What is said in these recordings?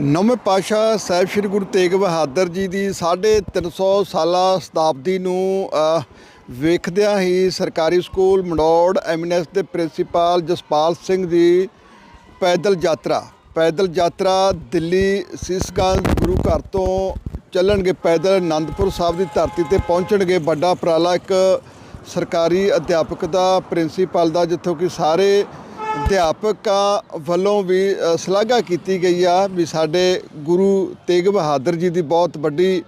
ਨਵੇਂ ਪਾਤਸ਼ਾਹ ਸਾਹਿਬ ਸ੍ਰੀ ਗੁਰੂ ਤੇਗ ਬਹਾਦਰ ਜੀ ਦੀ 350 ਸਾਲਾ ਸ਼ਤਾਬਦੀ ਨੂੰ ਵੇਖਦਿਆਂ ਹੀ ਸਰਕਾਰੀ ਸਕੂਲ ਮੜੌੜ ਐਮਐਨਐਸ ਦੇ ਪ੍ਰਿੰਸੀਪਲ ਜਸਪਾਲ ਸਿੰਘ ਦੀ ਪੈਦਲ ਯਾਤਰਾ ਪੈਦਲ ਯਾਤਰਾ ਦਿੱਲੀ ਸੀਸਗੰਜ ਗੁਰੂ ਘਰ ਤੋਂ ਚੱਲਣਗੇ ਪੈਦਲ ਆਨੰਦਪੁਰ ਸਾਹਿਬ ਦੀ ਧਰਤੀ ਤੇ ਪਹੁੰਚਣਗੇ। ਵੱਡਾ ਉਪਰਾਲਾ ਇੱਕ ਸਰਕਾਰੀ ਅਧਿਆਪਕ ਦਾ, ਪ੍ਰਿੰਸੀਪਲ ਦਾ, ਜਿੱਥੋਂ ਕਿ ਸਾਰੇ ਅਧਿਆਪਕਾਂ ਵੱਲੋਂ ਵੀ ਸ਼ਲਾਘਾ ਕੀਤੀ ਗਈ ਆ ਵੀ ਸਾਡੇ ਗੁਰੂ ਤੇਗ ਬਹਾਦਰ ਜੀ ਦੀ ਬਹੁਤ ਵੱਡੀ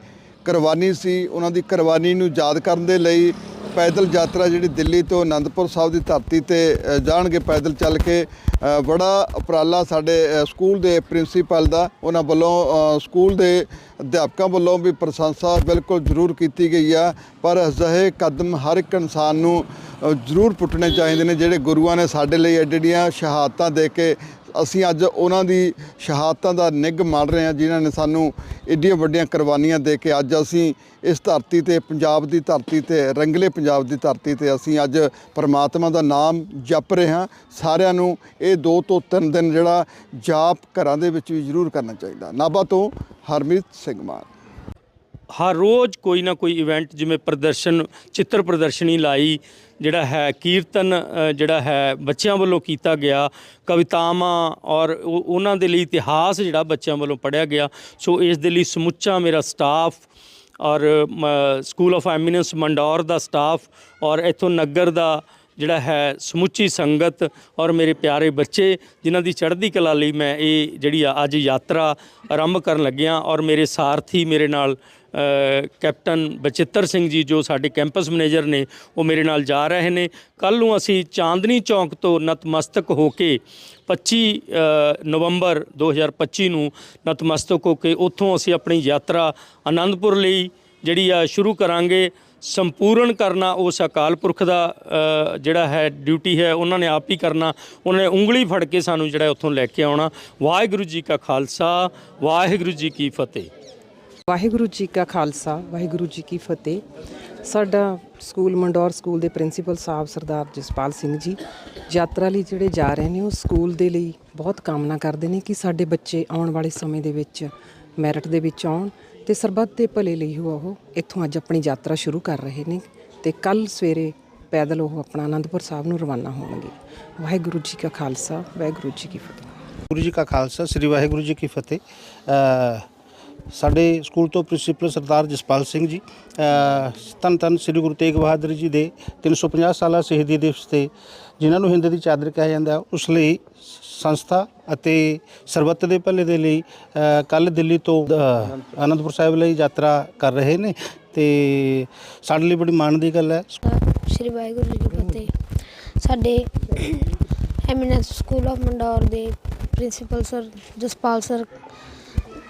ਕੁਰਬਾਨੀ ਸੀ। ਉਹਨਾਂ ਦੀ ਕੁਰਬਾਨੀ ਨੂੰ ਯਾਦ ਕਰਨ ਦੇ ਲਈ ਪੈਦਲ ਯਾਤਰਾ ਜਿਹੜੀ ਦਿੱਲੀ ਤੋਂ ਆਨੰਦਪੁਰ ਸਾਹਿਬ ਦੀ ਧਰਤੀ ਤੇ ਜਾਣਗੇ ਪੈਦਲ ਚੱਲ ਕੇ। ਬੜਾ ਉਪਰਾਲਾ ਸਾਡੇ ਸਕੂਲ ਦੇ ਪ੍ਰਿੰਸੀਪਲ ਦਾ, ਉਹਨਾਂ ਵੱਲੋਂ ਸਕੂਲ ਦੇ ਅਧਿਆਪਕਾਂ ਵੱਲੋਂ ਵੀ ਪ੍ਰਸ਼ੰਸਾ ਬਿਲਕੁਲ ਜ਼ਰੂਰ ਕੀਤੀ ਗਈ ਆ। ਪਰ ਅਜਿਹੇ ਕਦਮ ਹਰ ਇੱਕ ਇਨਸਾਨ ਨੂੰ ਜ਼ਰੂਰ ਪੁੱਟਣੇ ਚਾਹੀਦੇ ਨੇ, ਜਿਹੜੇ ਗੁਰੂਆਂ ਨੇ ਸਾਡੇ ਲਈ ਐਡੀਆਂ ਸ਼ਹਾਦਤਾਂ ਦੇ ਕੇ ਅਸੀਂ ਅੱਜ ਉਹਨਾਂ ਦੀ ਸ਼ਹਾਦਤਾਂ ਦਾ ਨਿੱਘ ਮਾਣ ਰਹੇ ਹਾਂ, ਜਿਨ੍ਹਾਂ ਨੇ ਸਾਨੂੰ ਏਡੀਆਂ ਵੱਡੀਆਂ ਕੁਰਬਾਨੀਆਂ ਦੇ ਕੇ ਅੱਜ ਅਸੀਂ ਇਸ ਧਰਤੀ ਤੇ, ਪੰਜਾਬ ਦੀ ਧਰਤੀ ਤੇ, ਰੰਗਲੇ ਪੰਜਾਬ ਦੀ ਧਰਤੀ ਤੇ ਅਸੀਂ ਅੱਜ ਪਰਮਾਤਮਾ ਦਾ ਨਾਮ ਜਪ ਰਹੇ ਹਾਂ। ਸਾਰਿਆਂ ਨੂੰ ਇਹ ਦੋ ਤੋਂ ਤਿੰਨ ਦਿਨ ਜਿਹੜਾ ਜਾਪ ਘਰਾਂ ਦੇ ਵਿੱਚ ਵੀ ਜ਼ਰੂਰ ਕਰਨਾ ਚਾਹੀਦਾ। ਨਾਭਾ ਤੋਂ ਹਰਮੀਤ ਸਿੰਘ ਮਾਨ। ਹਰ ਰੋਜ਼ ਕੋਈ ਨਾ ਕੋਈ ਇਵੈਂਟ ਜਿਵੇਂ ਪ੍ਰਦਰਸ਼ਨ, ਚਿੱਤਰ ਪ੍ਰਦਰਸ਼ਨੀ ਲਾਈ, ਜਿਹੜਾ ਹੈ ਕੀਰਤਨ ਜਿਹੜਾ ਹੈ ਬੱਚਿਆਂ ਵੱਲੋਂ ਕੀਤਾ ਗਿਆ, ਕਵਿਤਾਵਾਂ ਔਰ ਉਹ- ਉਹਨਾਂ ਦੇ ਲਈ ਇਤਿਹਾਸ ਜਿਹੜਾ ਬੱਚਿਆਂ ਵੱਲੋਂ ਪੜ੍ਹਿਆ ਗਿਆ। ਸੋ ਇਸ ਦੇ ਲਈ ਸਮੁੱਚਾ ਮੇਰਾ ਸਟਾਫ ਔਰ, ਮ- ਸਕੂਲ ਆਫ ਐਮੀਨੈਂਸ ਮੰਡੌਰ ਦਾ ਸਟਾਫ ਔਰ ਇੱਥੋਂ ਨਗਰ ਦਾ ਜਿਹੜਾ ਹੈ ਸਮੁੱਚੀ ਸੰਗਤ ਔਰ ਮੇਰੇ ਪਿਆਰੇ ਬੱਚੇ, ਜਿਨ੍ਹਾਂ ਦੀ ਚੜ੍ਹਦੀ ਕਲਾ ਲਈ ਮੈਂ ਇਹ ਜਿਹੜੀ ਆ ਅੱਜ ਯਾਤਰਾ ਆਰੰਭ ਕਰਨ ਲੱਗਿਆ ਔਰ ਮੇਰੇ ਸਾਰਥੀ ਮੇਰੇ ਨਾਲ ਕੈਪਟਨ ਬਚਿੱਤਰ ਸਿੰਘ ਜੀ ਜੋ ਸਾਡੇ ਕੈਂਪਸ ਮੈਨੇਜਰ ਨੇ ਉਹ ਮੇਰੇ ਨਾਲ ਜਾ ਰਹੇ ਨੇ। ਕੱਲ ਨੂੰ ਅਸੀਂ ਚਾਂਦਨੀ ਚੌਂਕ ਤੋਂ ਨਤਮਸਤਕ ਹੋ ਕੇ 25 ਅ, ਨਵੰਬਰ 2025 ਨੂੰ ਨਤਮਸਤਕ ਹੋ ਕੇ ਉੱਥੋਂ ਅਸੀਂ ਆਪਣੀ ਯਾਤਰਾ ਆਨੰਦਪੁਰ ਲਈ ਜਿਹੜੀ ਆ ਸ਼ੁਰੂ ਕਰਾਂਗੇ। ਸੰਪੂਰਨ ਕਰਨਾ ਉਸ ਅਕਾਲ ਪੁਰਖ ਦਾ ਜਿਹੜਾ ਹੈ ਡਿਊਟੀ ਹੈ ਉਹਨਾਂ ਨੇ ਆਪ ਹੀ ਕਰਨਾ। ਉਹਨਾਂ ਨੇ ਉਂਗਲੀ ਫੜ ਕੇ ਸਾਨੂੰ ਜਿਹੜਾ ਉੱਥੋਂ ਲੈ ਕੇ ਆਉਣਾ। ਵਾਹਿਗੁਰੂ ਜੀ ਕਾ ਖਾਲਸਾ ਵਾਹਿਗੁਰੂ ਜੀ ਕੀ ਫਤਿਹ। ਵਾਹਿਗੁਰੂ ਜੀ ਕਾ ਖਾਲਸਾ, ਵਾਹਿਗੁਰੂ ਜੀ ਕੀ ਫਤਿਹ। ਸਾਡਾ ਸਕੂਲ ਮੰਡੌਰ ਸਕੂਲ ਦੇ ਪ੍ਰਿੰਸੀਪਲ ਸਾਹਿਬ ਸਰਦਾਰ ਜਸਪਾਲ ਸਿੰਘ ਜੀ ਯਾਤਰਾ ਲਈ ਜਿਹੜੇ ਜਾ ਰਹੇ ਨੇ, ਉਹ ਸਕੂਲ ਦੇ ਲਈ ਬਹੁਤ ਕਾਮਨਾ ਕਰਦੇ ਨੇ ਕਿ ਸਾਡੇ ਬੱਚੇ ਆਉਣ ਵਾਲੇ ਸਮੇਂ ਦੇ ਵਿੱਚ ਮੈਰਿਟ ਦੇ ਵਿੱਚ ਆਉਣ ਤੇ ਸਰਬੱਤ ਦੇ ਭਲੇ ਲਈ ਹੋ ਉਹ ਇੱਥੋਂ ਅੱਜ ਆਪਣੀ ਯਾਤਰਾ ਸ਼ੁਰੂ ਕਰ ਰਹੇ ਨੇ ਤੇ ਕੱਲ ਸਵੇਰੇ ਪੈਦਲ ਉਹ ਆਪਣਾ ਆਨੰਦਪੁਰ ਸਾਹਿਬ ਨੂੰ ਰਵਾਨਾ ਹੋਣਗੇ। ਵਾਹਿਗੁਰੂ ਜੀ ਕਾ ਖਾਲਸਾ, ਵਾਹਿਗੁਰੂ ਜੀ ਕੀ ਫਤਿਹ। ਗੁਰੂ ਜੀ ਕਾ ਖਾਲਸਾ, ਸ੍ਰੀ ਵਾਹਿਗੁਰੂ ਜੀ ਕੀ ਫਤਿਹ। ਸਾਡੇ ਸਕੂਲ ਤੋਂ ਪ੍ਰਿੰਸੀਪਲ ਸਰਦਾਰ ਜਸਪਾਲ ਸਿੰਘ ਜੀ ਅ, ਧੰਨ ਧੰਨ ਸ੍ਰੀ ਗੁਰੂ ਤੇਗ ਬਹਾਦਰ ਜੀ ਦੇ 350 ਸਾਲਾ ਸ਼ਹੀਦੀ ਦਿਵਸ ਤੇ ਜਿਨ੍ਹਾਂ ਨੂੰ ਹਿੰਦ ਦੀ ਚਾਦਰ ਕਿਹਾ ਜਾਂਦਾ ਉਸ ਲਈ ਸੰਸਥਾ ਅਤੇ ਸਰਬੱਤ ਦੇ ਭਲੇ ਦੇ ਲਈ ਕੱਲ ਦਿੱਲੀ ਤੋਂ ਅ, ਆਨੰਦਪੁਰ ਸਾਹਿਬ ਲਈ ਯਾਤਰਾ ਕਰ ਰਹੇ ਨੇ ਤੇ ਸਾਡੇ ਲਈ ਬੜੀ ਮਾਣ ਦੀ ਗੱਲ ਹੈ। ਸ਼੍ਰੀ ਵਾਹਿਗੁਰੂ ਜੀ ਕੀ ਫਤਿਹ। ਸਾਡੇ ਐਮੀਨੈਂਸ ਸਕੂਲ ਆਫ ਮੰਡੌਰ ਦੇ principal sir Jaspal sir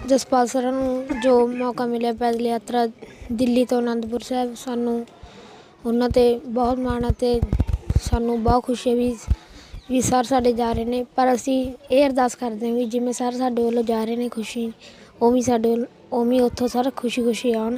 Jaspal sir ਨੂੰ ਜੋ ਮੌਕਾ ਮਿਲਿਆ ਪੈਦਲ ਯਾਤਰਾ ਦਿੱਲੀ ਤੋਂ ਅਨੰਦਪੁਰ ਸਾਹਿਬ, ਸਾਨੂੰ ਉਹਨਾਂ ਤੇ ਬਹੁਤ ਮਾਣ ਅਤੇ ਸਾਨੂੰ ਬਹੁਤ ਖੁਸ਼ੀ ਹੈ ਵੀ ਵੀ ਸਰ ਸਾਡੇ ਜਾ ਰਹੇ ਨੇ। ਪਰ ਅਸੀਂ ਇਹ ਅਰਦਾਸ ਕਰਦੇ ਹਾਂ ਵੀ ਜਿਵੇਂ ਸਰ ਸਾਡੇ ਵੱਲੋਂ ਜਾ ਰਹੇ ਨੇ ਖੁਸ਼ੀ, ਉਵੇਂ ਸਾਡੇ ਵੱਲ- ਉਵੇਂ ਉੱਥੋਂ ਸਰ ਖੁਸ਼ੀ ਖੁਸ਼ੀ ਆਉਣ।